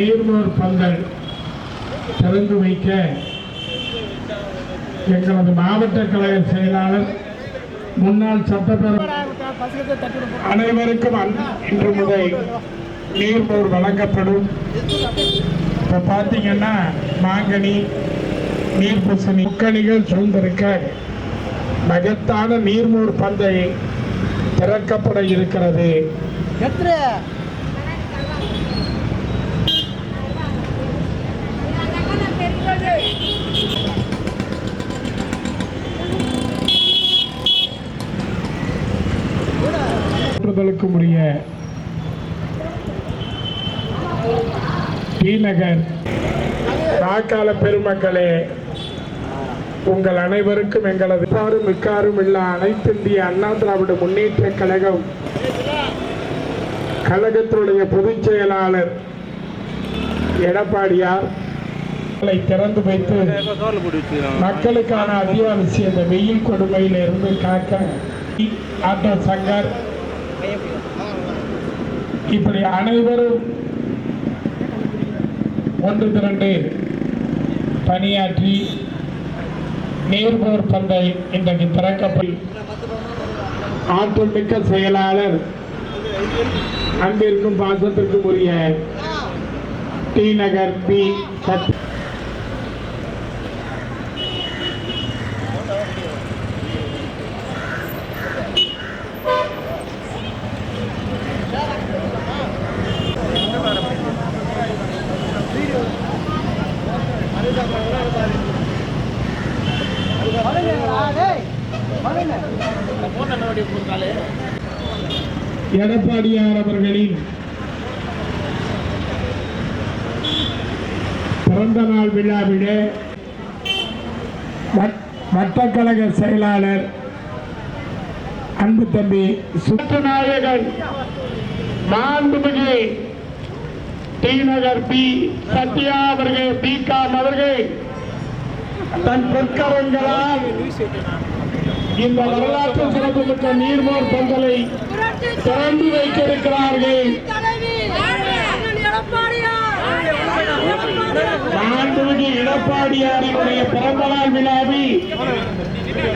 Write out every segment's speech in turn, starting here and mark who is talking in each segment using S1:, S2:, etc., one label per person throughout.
S1: நீர்மோர் பந்தல் திறந்து வைக்க எங்களது மாவட்ட கழக செயலாளர் முன்னாள் சட்டப்பேரவை அனைவருக்கும் இன்று முதல் நீர்மோர் வழங்கப்படும். இப்போ பார்த்தீங்கன்னா மாங்கனி நீர்பூசணி முக்கணிகள் சூழ்ந்திருக்க மகத்தான நீர்மோர் பந்தை திறக்கப்பட இருக்கிறது.
S2: எத்தனை
S1: உரிய டிநகர் நகர் பெருமக்களே உங்கள் அனைவருக்கும் எங்களது சாரும் மிக்காரும் இல்ல அனைத்து இந்திய அண்ணா திராவிட முன்னேற்ற கழகம் கழகத்தினுடைய பொதுச் செயலாளர் எடப்பாடியார். திறந்து வைத்து மக்களுக்கான அத்தியாவசிய இந்த வெயில் கொடுமையில் இருந்து காக்க ஆட்டோ சங்கர் இப்படி அனைவரும் ஒன்று திரண்டு பணியாற்றி நேர்மோர் பந்தை இன்றைக்கு திறக்கப்பட்டு ஆற்றல் மிக்க செயலாளர் அன்பிற்கும் பாசத்திற்கும் உரிய டி நகர் பி சத் எடப்பாடியார் அவர்களின் பிறந்த நாள் விழாவிலே வட்டக்கழக செயலாளர் அன்பு தம்பி சுற்றுநாயகன் மாண்புமிகு டி நகர் பி சத்யா அவர்கள் பி காம் அவர்கள். தன் பொற்கரங்களால் இந்த வரலாற்று சிறப்புமிக்க நீர்மோர் பொங்கலை திறந்து வைக்க இருக்கிறார்கள் மாண்புமிகு எடப்பாடியாரினுடைய பிறந்தநாள் விழாவில்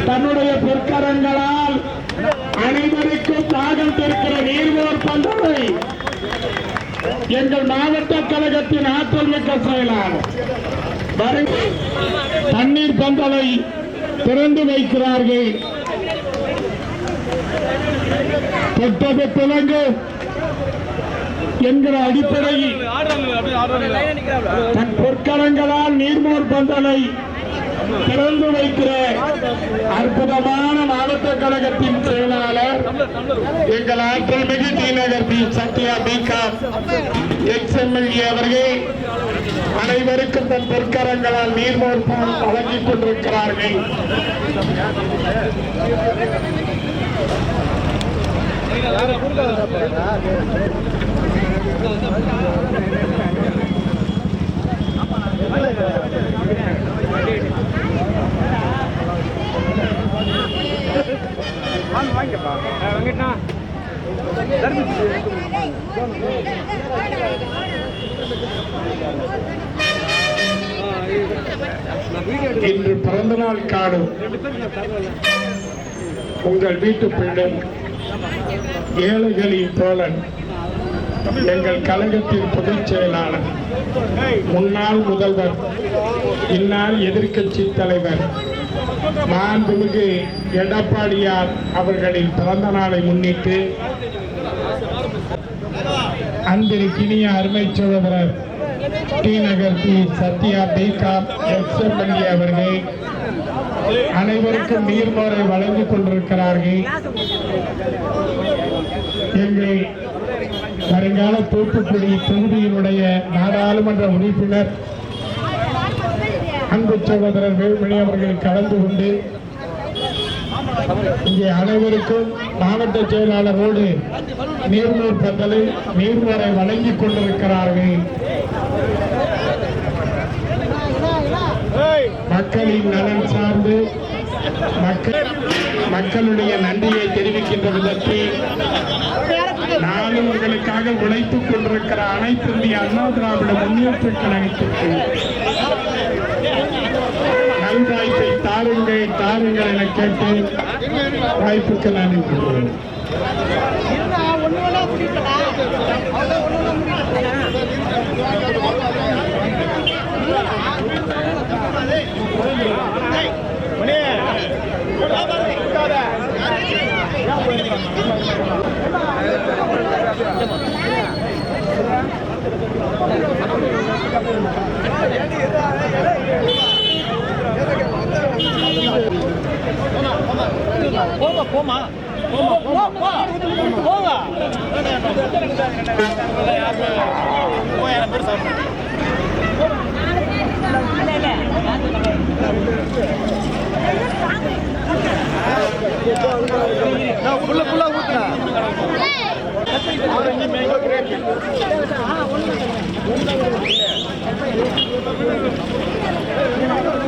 S1: தன்னுடைய பொற்கரங்களால் அனைவருக்கும் தாகம் தாகத்திருக்கிற நீர்மோர் பந்தலை எங்கள் மாவட்ட கழகத்தின் ஆற்றல் மிக்க செயலாளர். தண்ணீர் பந்தலை திறந்து வைக்கிறார்கள். தொட்டது திலங்கு என்கிற அடிப்படையில் தன் பொற்கரங்களால் நீர்மோர் பந்தலை திறந்து வைக்கிற அற்புதமான மாவட்ட கழகத்தின் செயலாளர் எங்கள் ஆற்றல் மிகு T Nagar P Sathya B Com ex MLA அவர்கள். அனைவருக்கும் தன் பொற்கரங்களால் நீர்மோர்ப்பால் வழங்கிக் கொண்டிருக்கிறார்கள். இன்று பிறந்தநாள் காணும் உங்கள் வீட்டு பிள்ளை ஏழைகளின் தோழன் எங்கள் கழகத்தின் பொதுச் செயலாளர் முன்னாள் முதல்வர் இந்நாள் எதிர்க்கட்சி தலைவர் மாண்புமிகு எடப்பாடியார் அவர்களின் பிறந்த நாளை முன்னிட்டு அன்பிற்கினிய அருமை சகோதரர் T Nagar P Sathya B Com ex MLA அவர்கள் அனைவருக்கும் நீர்மோரை வழங்கிக் கொண்டிருக்கிறார்கள். எங்கள் வருங்கால தூத்துக்குடி தொகுதியினுடைய நாடாளுமன்ற உறுப்பினர் அன்பு சகோதரர் வேல்மணி அவர்கள் கலந்து கொண்டு இங்கே அனைவருக்கும் மாவட்ட செயலாளரோடு நீர்மோர் பந்தலை நீர்மோரை வழங்கிக் கொண்டிருக்கிறார்கள். மக்களின் நலன் சார்ந்து மக்கள் மக்களுடைய நன்றியை தெரிவிக்கின்ற விதத்தில் நானும் உங்களுக்காக உழைத்துக் கொண்டிருக்கிற அனைத்து இந்திய அண்ணா திராவிட முன்னேற்ற கழகத்திற்கு நல்வாய்ப்பை தாருங்கள் தாருங்கள் என கேட்டு வாய்ப்புக்கு நான் இருக்கிறேன்
S3: போமா. போங்க மூவாயிரம் பேர் ஒன்று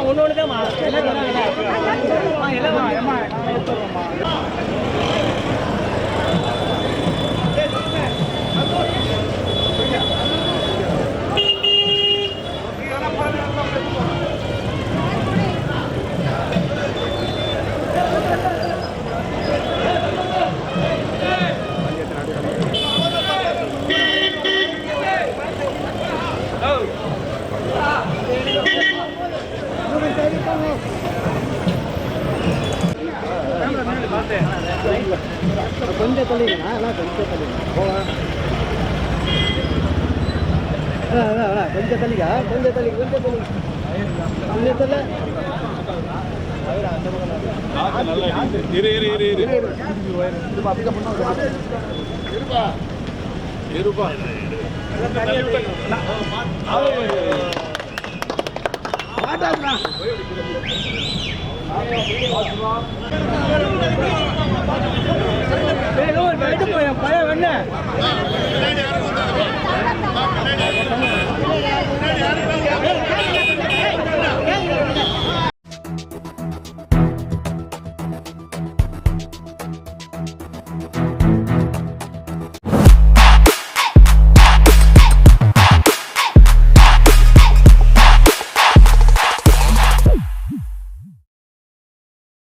S3: ஒன்று தான் கொஞ்சம் தள்ளிங்கண்ணா எல்லாம் கொஞ்சம் தள்ளிங்க போகலாம் அதான் அதான் அதான் கொஞ்சம் தள்ளிக்கா கொஞ்சம் தள்ளி கொஞ்சம் தள்ளி கொஞ்சம் தள்ள
S4: இரு இரு இரு இரு இருப்பா
S2: பின்னாடி யாரும்